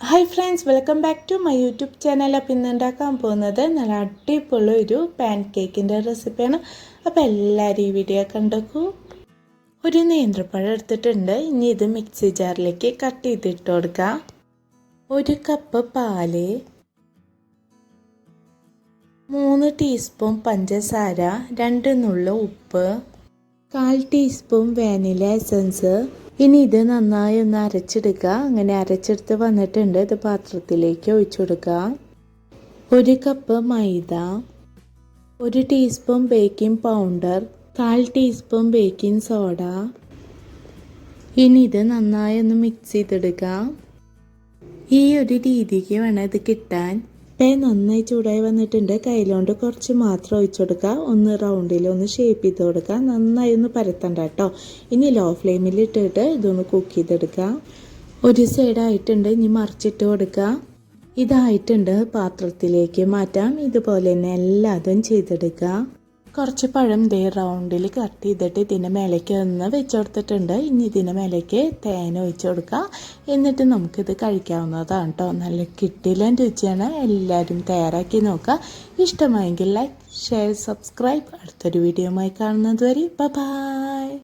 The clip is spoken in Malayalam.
Hi friends welcome back to my YouTube channel appam ഇന്ന് ഉണ്ടാക്കാൻ പോകുന്നത് നല്ല അടിപൊളി ഒരു പാൻ കേക്കിന്റെ റെസിപ്പിയാണ് അപ്പോൾ എല്ലാവരും ഈ വീഡിയോ കണ്ടോക്കൂ. ഒരു നേന്ത്രപ്പഴം എടുത്തിട്ടുണ്ട്. ഇനി ഇത് മിക്സി ജാറിലേക്ക് കട്ട് ചെയ്തിട്ട് കൊടുക്കാം. ഒരു കപ്പ് പാൽ. മൂന്ന് ടീസ്പൂൺ പഞ്ചസാര. രണ്ട് നുള്ള ഉപ്പ്. കാൽ ടീസ്പൂൺ വാനില എസൻസ് ഇനി ഇത് നന്നായി ഒന്ന് അരച്ചെടുക്കുക അങ്ങനെ അരച്ചെടുത്ത് വന്നിട്ടുണ്ട്. ഇത് പാത്രത്തിലേക്ക് ഒഴിച്ചു കൊടുക്കുക. ഒരു കപ്പ് മൈദ ഒരു ടീസ്പൂൺ ബേക്കിംഗ് പൗഡർ കാൽ ടീസ്പൂൺ ബേക്കിംഗ് സോഡ. ഇനി ഇത് നന്നായി ഒന്ന് മിക്സ് ചെയ്തെടുക്കുക. ഈ ഒരു രീതിക്ക് വേണം ഇത് കിട്ടാൻ. പാൻ നന്നായി ചൂടായി വന്നിട്ടുണ്ട്. കയ്യിലോണ്ട് കുറച്ച് മാത്രം ഒഴിച്ചു കൊടുക്കുക. ഒന്ന് റൗണ്ടിൽ ഒന്ന് ഷേപ്പ് ചെയ്ത് കൊടുക്കുക. നന്നായി ഒന്ന് പരത്തണ്ട കേട്ടോ ഇനി ലോ ഫ്ലെയിമിൽ ഇട്ടിട്ട് ഇതൊന്ന് കുക്ക് ചെയ്തെടുക്കുക. ഒരു സൈഡായിട്ടുണ്ട് ഇനി മറിച്ചിട്ട് കൊടുക്കുക. ഇതായിട്ടുണ്ട്. പാത്രത്തിലേക്ക് മാറ്റാം. ഇതുപോലെ തന്നെ എല്ലാതും ചെയ്തെടുക്കുക. കുറച്ച് പഴം ദേ റൗണ്ടിൽ കട്ട് ചെയ്തിട്ട് ഇതിന്റെ മേലേക്ക് ഒന്ന് വെച്ച് കൊടുത്തിട്ടുണ്ട്. ഇനി ഇതിന്റെ മേലേക്ക് തേൻ ഒഴിച്ച് കൊടുക്കുക. എന്നിട്ട് നമുക്കിത് കഴിക്കാവുന്നതാണ് കേട്ടോ നല്ല കിട്ടിലും രുചിയാണ്. എല്ലാവരും തയ്യാറാക്കി നോക്കുക. ഇഷ്ടമായെങ്കിൽ ലൈക്ക് ഷെയർ സബ്സ്ക്രൈബ് അടുത്തൊരു വീഡിയോയുമായി കാണുന്നത് വരെ. ബൈ